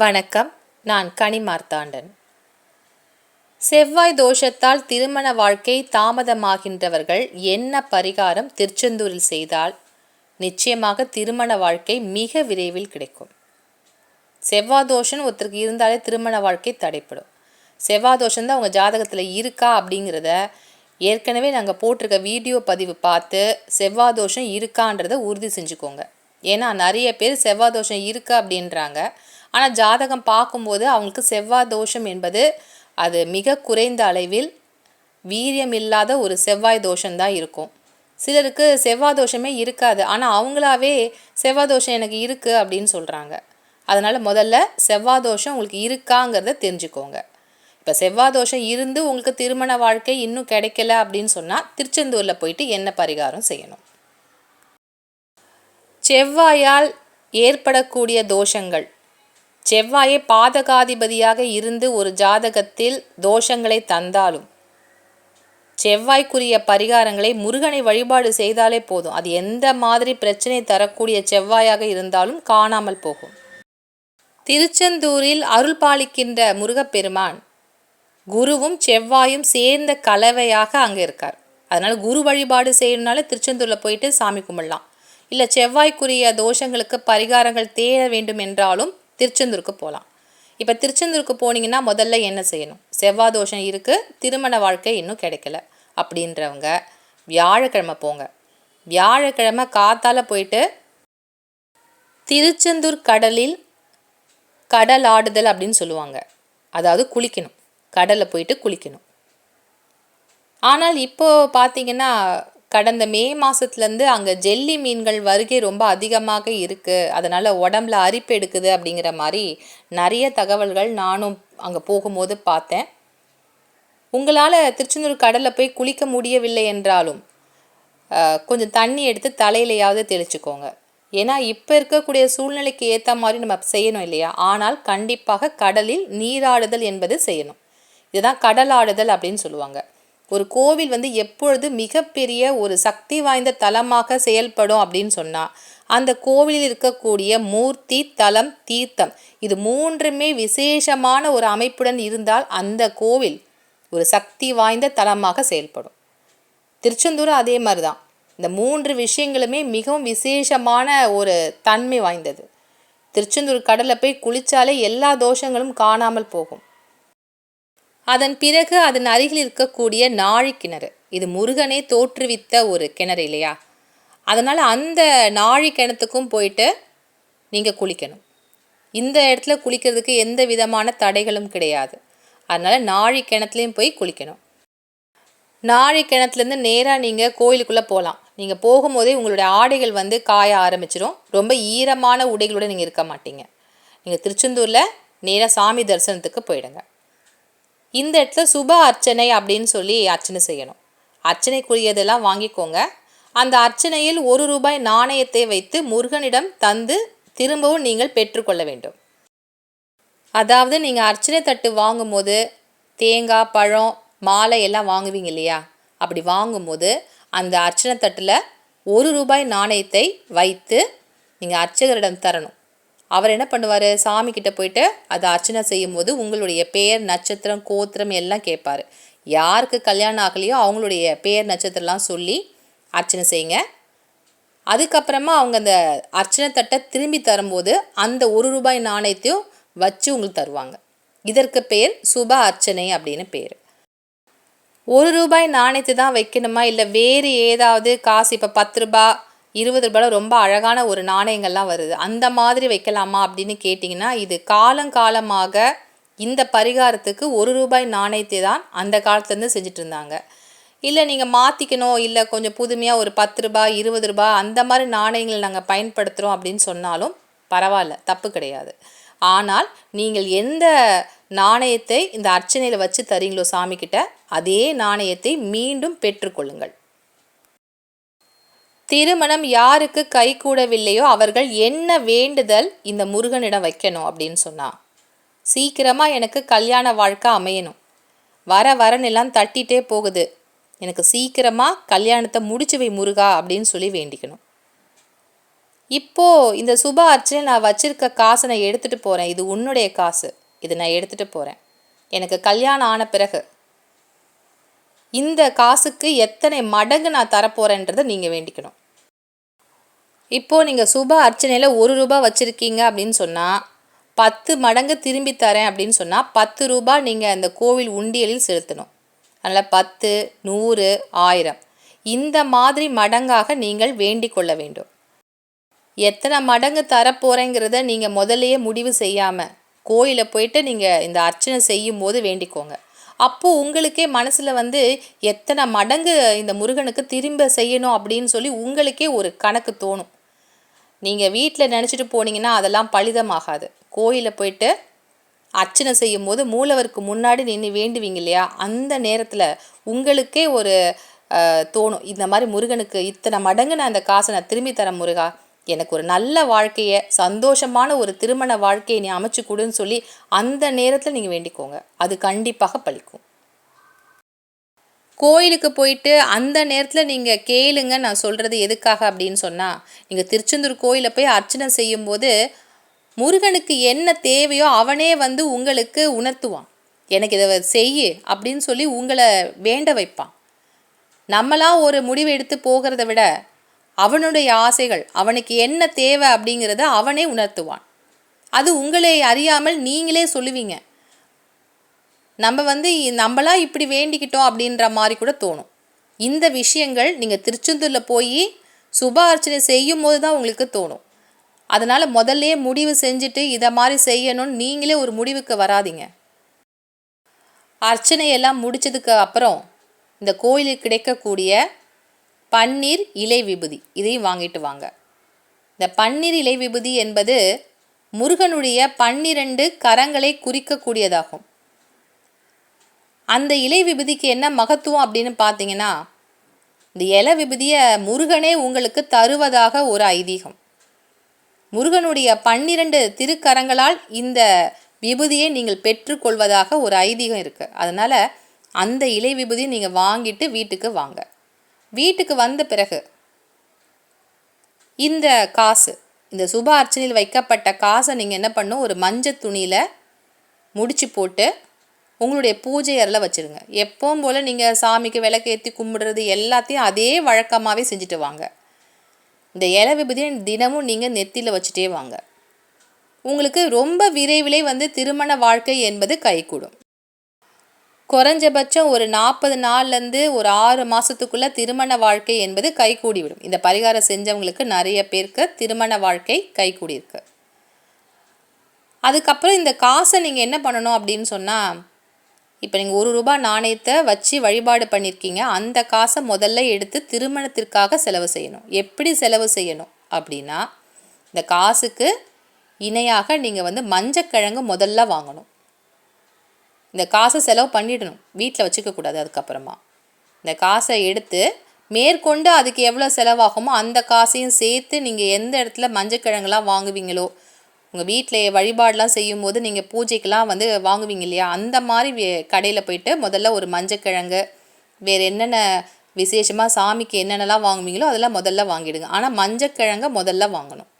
வணக்கம் நான் கனிமார்த்தாண்டன் செவ்வாய் தோஷத்தால் திருமண வாழ்க்கை தாமதமாகின்றவர்கள் என்ன பரிகாரம் திருச்செந்தூரில் செய்தால் நிச்சயமாக திருமண வாழ்க்கை மிக விரைவில் கிடைக்கும். செவ்வாய் தோஷம் ஒருத்தருக்கு இருந்தாலே திருமண வாழ்க்கை தடைப்படும். செவ்வாய் தோஷம் தான் உங்கள் ஜாதகத்தில் இருக்கா அப்படிங்கிறத ஏற்கனவே நாங்கள் போட்டிருக்க வீடியோ பதிவு பார்த்து செவ்வாய் தோஷம் இருக்கான்றதை உறுதி செஞ்சுக்கோங்க. ஏன்னா நிறைய பேர் செவ்வாய் தோஷம் இருக்கா அப்படின்றாங்க. ஆனால் ஜாதகம் பார்க்கும்போது அவங்களுக்கு செவ்வாய் தோஷம் என்பது அது மிக குறைந்த அளவில் வீரியம் இல்லாத ஒரு செவ்வாய் தோஷம்தான் இருக்கும். சிலருக்கு செவ்வாய் தோஷமே இருக்காது. ஆனால் அவங்களாவே செவ்வாய் தோஷம் எனக்கு இருக்குது அப்படின்னு சொல்கிறாங்க அதனால் முதல்ல செவ்வாய் தோஷம் உங்களுக்கு இருக்காங்கிறத தெரிஞ்சுக்கோங்க. இப்போ செவ்வாய் தோஷம் இருந்து உங்களுக்கு திருமண வாழ்க்கை இன்னும் கிடைக்கல அப்படின்னு சொன்னால் திருச்செந்தூரில் போயிட்டு என்ன பரிகாரம் செய்யணும்? செவ்வாயால் ஏற்படக்கூடிய தோஷங்கள். செவ்வாயே பாதகாதிபதியாக இருந்து ஒரு ஜாதகத்தில் தோஷங்களை தந்தாலும் செவ்வாய்க்குரிய பரிகாரங்களை முருகனை வழிபாடு செய்தாலே போதும். அது எந்த மாதிரி பிரச்சனை தரக்கூடிய செவ்வாயாக இருந்தாலும் காணாமல் போகும். திருச்செந்தூரில் அருள் பாலிக்கின்ற முருகப்பெருமான் குருவும் செவ்வாயும் சேர்ந்த கலவையாக அங்கே இருக்கார். அதனால் குரு வழிபாடு செய்யணுனால திருச்செந்தூரில் போயிட்டு சாமி கும்பிடலாம். இல்லை செவ்வாய்க்குரிய தோஷங்களுக்கு பரிகாரங்கள் தேட வேண்டும் என்றாலும் திருச்செந்தூருக்கு போகலாம் இப்போ திருச்செந்தூருக்கு போனீங்கன்னா முதல்ல என்ன செய்யணும்? செவ்வாய் தோஷம் இருக்குது திருமண வாழ்க்கை இன்னும் கிடைக்கல. அப்படின்றவங்க வியாழக்கிழமை போங்க. வியாழக்கிழமை காத்தால் போயிட்டு திருச்செந்தூர் கடலில் கடல் ஆடுதல் அப்படின்னு சொல்லுவாங்க. அதாவது குளிக்கணும். கடலில் போயிட்டு குளிக்கணும். ஆனால் இப்போது பார்த்தீங்கன்னா கடந்த மே மாதத்துலேருந்து அங்கே ஜெல்லி மீன்கள் வருகை ரொம்ப அதிகமாக இருக்குது அதனால் உடம்புல அரிப்பு எடுக்குது அப்படிங்கிற மாதிரி நிறைய தகவல்கள் நானும் அங்கே போகும்போது பார்த்தேன். உங்களால் திருச்செந்தூர் கடலில் போய் குளிக்க முடியவில்லை என்றாலும் கொஞ்சம் தண்ணி எடுத்து தலையிலையாவது தெளிச்சுக்கோங்க. ஏன்னா இப்போ இருக்கக்கூடிய சூழ்நிலைக்கு ஏற்ற மாதிரி நம்ம செய்யணும் இல்லையா? ஆனால் கண்டிப்பாக கடலில் நீராடுதல் என்பது செய்யணும். இதுதான் கடலாடுதல் அப்படின்னு சொல்லுவாங்க. ஒரு கோவில் வந்து எப்பொழுது மிகப்பெரிய ஒரு சக்தி வாய்ந்த தலமாக செயல்படும் அப்படின்னு சொன்னால் அந்த கோவிலில் இருக்கக்கூடிய மூர்த்தி தலம் தீர்த்தம் இது மூன்றுமே விசேஷமான ஒரு அமைப்புடன் இருந்தால் அந்த கோவில் ஒரு சக்தி வாய்ந்த தலமாக செயல்படும். திருச்செந்தூரும் அதே மாதிரி தான் இந்த மூன்று விஷயங்களுமே மிகவும் விசேஷமான ஒரு தன்மை வாய்ந்தது. திருச்செந்தூர் கடலில் போய் குளித்தாலே எல்லா தோஷங்களும் காணாமல் போகும். அதன் பிறகு அதன் அருகில் இருக்கக்கூடிய நாழி கிணறு. இது முருகனே தோற்றுவித்த ஒரு கிணறு இல்லையா? அதனால் அந்த நாழி கிணத்துக்கும் போயிட்டு நீங்கள் குளிக்கணும். இந்த இடத்துல குளிக்கிறதுக்கு எந்த விதமான தடைகளும் கிடையாது. அதனால் நாழி கிணத்துலேயும் போய் குளிக்கணும். நாழி கிணத்துலேருந்து நேராக நீங்கள் கோயிலுக்குள்ளே போகலாம் நீங்கள் போகும்போதே உங்களுடைய ஆடைகள் வந்து காய ஆரம்பிச்சிடும் ரொம்ப ஈரமான உடைகளோடு நீங்கள் இருக்க மாட்டீங்க. நீங்கள் திருச்செந்தூரில் நேராக சாமி தரிசனத்துக்கு போயிடுங்க. இந்த இடத்துல சுப அர்ச்சனை அப்படின்னு சொல்லி அர்ச்சனை செய்யணும். அர்ச்சனைக்குரியதெல்லாம் வாங்கிக்கோங்க. அந்த அர்ச்சனையில் ஒரு ரூபாய் நாணயத்தை வைத்து முருகனிடம் தந்து திரும்பவும் நீங்கள் பெற்றுக்கொள்ள வேண்டும். அதாவது நீங்கள் அர்ச்சனை தட்டு வாங்கும்போது தேங்காய் பழம் மாலை எல்லாம் வாங்குவீங்க இல்லையா? அப்படி வாங்கும்போது அந்த அர்ச்சனை தட்டில் ஒரு ரூபாய் நாணயத்தை வைத்து நீங்கள் அர்ச்சகரிடம் தரணும். அவர் என்ன பண்ணுவார்? சாமி கிட்ட போயிட்டு அதை அர்ச்சனை செய்யும் போது உங்களுடைய பெயர் நட்சத்திரம் கோத்திரம் எல்லாம் கேட்பார். யாருக்கு கல்யாணம் ஆகலையோ அவங்களுடைய பெயர் நட்சத்திரம்லாம் சொல்லி அர்ச்சனை செய்யுங்க. அதுக்கப்புறமா அவங்க அந்த அர்ச்சனை தட்டை திரும்பி தரும்போது அந்த ஒரு ரூபாய் நாணயத்தையும் வச்சு உங்களுக்கு தருவாங்க. இதற்கு பேர் சுப அர்ச்சனை அப்படின்னு பேர். ஒரு ரூபாய் நாணயத்தை தான் வைக்கணுமா? இல்லை வேறு ஏதாவது காசு இப்போ பத்து ரூபாய் இருபது ரூபாயில் ரொம்ப அழகான ஒரு நாணயங்கள்லாம் வருது. அந்த மாதிரி வைக்கலாமா அப்படின்னு கேட்டிங்கன்னா இது காலங்காலமாக இந்த பரிகாரத்துக்கு ஒரு ரூபாய் நாணயத்தை தான் அந்த காலத்துலேருந்து செஞ்சுட்டு இருந்தாங்க. இல்லை நீங்கள் மாற்றிக்கணும் இல்லை கொஞ்சம் புதுமையாக ஒரு பத்து ரூபாய் இருபது ரூபாய் அந்த மாதிரி நாணயங்களை நாங்கள் பயன்படுத்துகிறோம் அப்படின்னு சொன்னாலும் பரவாயில்ல தப்பு கிடையாது. ஆனால் நீங்கள் எந்த நாணயத்தை இந்த அர்ச்சனையில் வச்சு தரீங்களோ சாமிக்கிட்ட அதே நாணயத்தை மீண்டும் பெற்றுக்கொள்ளுங்கள். திருமணம் யாருக்கு கை கூடவில்லையோ அவர்கள் என்ன வேண்டுதல் இந்த முருகனிடம் வைக்கணும் அப்படின்னு சொன்னா. சீக்கிரமாக எனக்கு கல்யாண வாழ்க்கை அமையணும். வர வரனெல்லாம் தட்டிகிட்டே போகுது. எனக்கு சீக்கிரமாக கல்யாணத்தை முடிச்சு வை முருகா அப்படின்னு சொல்லி வேண்டிக்கணும். இப்போது இந்த சுப அர்ச்சனை நான் வச்சுருக்க காசை நான் எடுத்துகிட்டு போகிறேன் இது உன்னுடைய காசு. இது நான் எடுத்துகிட்டு போகிறேன் எனக்கு கல்யாணம் ஆன பிறகு இந்த காசுக்கு எத்தனை மடங்கு நான் தரப்போகிறேன்றதை நீங்கள் வேண்டிக்கணும். இப்போது நீங்கள் சுப அர்ச்சனையில் ஒரு ரூபா வச்சுருக்கீங்க அப்படின்னு சொன்னால் பத்து மடங்கு திரும்பி தரேன் அப்படின்னு சொன்னால் பத்து ரூபா நீங்கள் அந்த கோவில் உண்டியலில் செலுத்தணும். அதனால் பத்து நூறு ஆயிரம். இந்த மாதிரி மடங்காக நீங்கள் வேண்டிக் கொள்ள வேண்டும். எத்தனை மடங்கு தரப்போகிறேங்கிறத நீங்கள் முதல்லையே முடிவு செய்யாமல் கோயிலில் போயிட்டு நீங்கள் இந்த அர்ச்சனை செய்யும் போது வேண்டிக்கோங்க. அப்போது உங்களுக்கே மனசில் வந்து எத்தனை மடங்கு இந்த முருகனுக்கு திரும்ப செய்யணும் அப்படின்னு சொல்லி உங்களுக்கே ஒரு கணக்கு தோணும். நீங்கள் வீட்டில் நினச்சிட்டு போனீங்கன்னா அதெல்லாம் பலிதமாகாது. கோயிலில் போயிட்டு அர்ச்சனை செய்யும் போது மூலவருக்கு முன்னாடி நின்று வேண்டுவீங்க இல்லையா? அந்த நேரத்தில் உங்களுக்கே ஒரு தோணும். இந்த மாதிரி முருகனுக்கு இத்தனை மடங்கு நான் அந்த காசை நான் திரும்பி தரேன் முருகா. எனக்கு ஒரு நல்ல வாழ்க்கையை சந்தோஷமான ஒரு திருமண வாழ்க்கையை நீ அமைச்சு கொடுன்னு சொல்லி அந்த நேரத்தில் நீங்கள் வேண்டிக்கோங்க. அது கண்டிப்பாக பழிக்கும். கோயிலுக்கு போயிட்டு அந்த நேரத்தில் நீங்கள் கேளுங்க நான் சொல்கிறது எதுக்காக அப்படின்னு சொன்னால் நீங்கள் திருச்செந்தூர் கோயிலில் போய் அர்ச்சனை செய்யும்போது முருகனுக்கு என்ன தேவையோ அவனே வந்து உங்களுக்கு உணர்த்துவான். எனக்கு இதை செய்யு அப்படின்னு சொல்லி உங்களை வேண்ட வைப்பான். நம்மளாம் ஒரு முடிவு எடுத்து போகிறத விட அவனுடைய ஆசைகள் அவனுக்கு என்ன தேவை அப்படிங்கிறத அவனே உணர்த்துவான். அது உங்களை அறியாமல் நீங்களே சொல்லுவீங்க. நம்ம வந்து நம்மளா இப்படி வேண்டிக்கிட்டோம் அப்படின்ற மாதிரி கூட தோணும். இந்த விஷயங்கள் நீங்கள் திருச்செந்தூரில் போய் சுப அர்ச்சனை செய்யும் போது தான் உங்களுக்கு தோணும். அதனால் முதல்ல முடிவு செஞ்சுட்டு இதை மாதிரி செய்யணும்னு நீங்களே ஒரு முடிவுக்கு வராதிங்க. அர்ச்சனையெல்லாம் முடித்ததுக்கு அப்புறம் இந்த கோயிலுக்கு கிடைக்கக்கூடிய பன்னீர் இலை விபூதி. இதையும் வாங்கிட்டு வாங்க. இந்த பன்னீர் இலை விபூதி என்பது முருகனுடைய பன்னிரண்டு கரங்களை குறிக்கக்கூடியதாகும். அந்த இலை விபதிக்கு என்ன மகத்துவம் அப்படின்னு பார்த்தீங்கன்னா இந்த இலை விபதியை முருகனே உங்களுக்கு தருவதாக ஒரு ஐதீகம். முருகனுடைய பன்னிரண்டு திருக்கரங்களால் இந்த விபதியை நீங்கள் பெற்றுக்கொள்வதாக ஒரு ஐதீகம் இருக்குது அதனால் அந்த இலை விபதியை நீங்கள் வாங்கிட்டு வீட்டுக்கு வாங்க. வீட்டுக்கு வந்த பிறகு இந்த காசு இந்த சுப அர்ச்சனையில் வைக்கப்பட்ட காசை நீங்கள் என்ன பண்ணும்? ஒரு மஞ்சள் துணியில் முடிச்சு போட்டு உங்களுடைய பூஜை அறையில் வச்சுருங்க. எப்பவும் போல் நீங்கள் சாமிக்கு விளக்கேற்றி கும்பிடுறது எல்லாத்தையும் அதே வழக்கமாகவே செஞ்சுட்டு வாங்க. இந்த இலை விபதியை தினமும் நீங்கள் நெத்தியில் வச்சுட்டே வாங்க. உங்களுக்கு ரொம்ப விரைவிலே வந்து திருமண வாழ்க்கை என்பது கைகூடும். குறைஞ்சபட்சம் ஒரு நாற்பது நாள்லேருந்து ஒரு ஆறு மாதத்துக்குள்ளே திருமண வாழ்க்கை என்பது கைகூடிவிடும். இந்த பரிகாரம் செஞ்சவங்களுக்கு நிறைய பேருக்கு திருமண வாழ்க்கை கைகூடியிருக்கு. அதுக்கப்புறம் இந்த காசை நீங்கள் என்ன பண்ணணும் அப்படின்னு சொன்னால் இப்போ நீங்கள் ஒரு ரூபாய் நாணயத்தை வச்சு வழிபாடு பண்ணியிருக்கீங்க அந்த காசை முதல்ல எடுத்து திருமணத்திற்காக செலவு செய்யணும். எப்படி செலவு செய்யணும் அப்படின்னா இந்த காசுக்கு இணையாக நீங்கள் வந்து மஞ்சக்கிழங்கு முதல்ல வாங்கணும். இந்த காசை செலவு பண்ணிடணும். வீட்டில் வச்சுக்கக்கூடாது அதுக்கப்புறமா. இந்த காசை எடுத்து மேற்கொண்டு அதுக்கு எவ்வளோ செலவாகுமோ அந்த காசையும் சேர்த்து நீங்கள் எந்த இடத்துல மஞ்சக்கிழங்குலாம் வாங்குவீங்களோ உங்கள் வீட்டில் வழிபாடெலாம் செய்யும்போது நீங்கள் பூஜைக்கெலாம் வந்து வாங்குவீங்க இல்லையா? அந்த மாதிரி கடையில் போயிட்டு முதல்ல ஒரு மஞ்சக்கிழங்கு வேறு என்னென்ன விசேஷமாக சாமிக்கு என்னென்னலாம் வாங்குவீங்களோ அதெல்லாம் முதல்ல வாங்கிடுங்க. ஆனால் மஞ்சக்கிழங்க முதல்ல வாங்கணும்.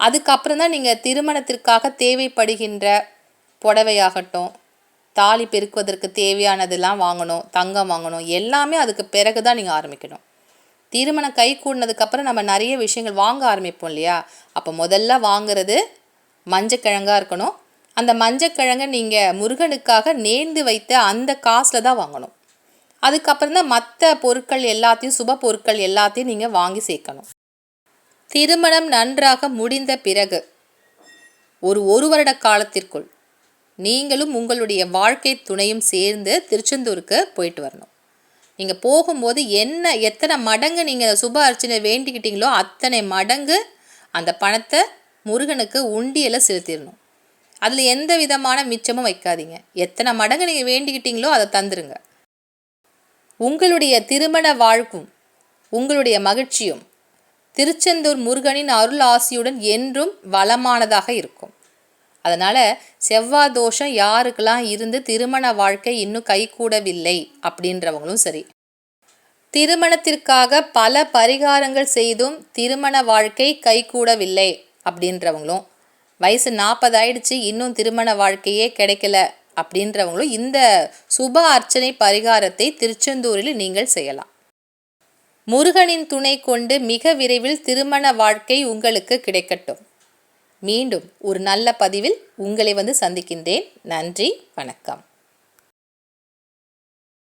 அதுக்கப்புறம் தான் நீங்கள் திருமணத்திற்காக தேவைப்படுகின்ற புடவையாகட்டும் தாலி பெருக்குவதற்கு தேவையானதெல்லாம் வாங்கணும் தங்கம் வாங்கணும் எல்லாமே அதுக்கு பிறகு தான் நீங்கள் ஆரம்பிக்கணும். திருமணம் கை கூடினதுக்கப்புறம் நம்ம நிறைய விஷயங்கள் வாங்க ஆரம்பிப்போம் இல்லையா? அப்போ முதல்ல வாங்கிறது மஞ்சக்கிழங்காக இருக்கணும். அந்த மஞ்சக்கிழங்கை நீங்கள் முருகனுக்காக நேர்ந்து வைத்த அந்த காசில் தான் வாங்கணும். அதுக்கப்புறம் தான் மற்ற பொருட்கள் எல்லாத்தையும் சுப பொருட்கள் எல்லாத்தையும் நீங்கள் வாங்கி சேர்க்கணும். திருமணம் நன்றாக முடிந்த பிறகு ஒரு ஒரு வருட காலத்திற்குள் நீங்களும் உங்களுடைய வாழ்க்கை துணையும் சேர்ந்து திருச்செந்தூருக்கு போயிட்டு வரணும். நீங்கள் போகும்போது என்ன எத்தனை மடங்கு நீங்கள் சுப அர்ச்சனை வேண்டிக்கிட்டீங்களோ அத்தனை மடங்கு அந்த பணத்தை முருகனுக்கு உண்டியில் செலுத்திடணும். அதில் எந்த விதமான மிச்சமும் வைக்காதீங்க. எத்தனை மடங்கு நீங்கள் வேண்டிக்கிட்டீங்களோ அதை தந்துருங்க. உங்களுடைய திருமண வாழ்க்கும் உங்களுடைய மகிழ்ச்சியும் திருச்செந்தூர் முருகனின் அருள் ஆசியுடன் என்றும் வளமானதாக இருக்கும். அதனால் செவ்வாய் தோஷம் யாருக்கெல்லாம் இருந்து திருமண வாழ்க்கை இன்னும் கைகூடவில்லை அப்படின்றவங்களும் சரி. திருமணத்திற்காக பல பரிகாரங்கள் செய்தும் திருமண வாழ்க்கை கைகூடவில்லை அப்படின்றவங்களும் வயசு நாற்பது ஆயிடுச்சு இன்னும் திருமண வாழ்க்கையே கிடைக்கல அப்படின்றவங்களும் இந்த சுப அர்ச்சனை பரிகாரத்தை திருச்செந்தூரில் நீங்கள் செய்யலாம். முருகனின் துணை கொண்டு மிக விரைவில் திருமண வாழ்க்கை உங்களுக்கு கிடைக்கட்டும். மீண்டும் ஒரு நல்ல பதிவில் உங்களை வந்து சந்திக்கின்றேன். நன்றி வணக்கம்.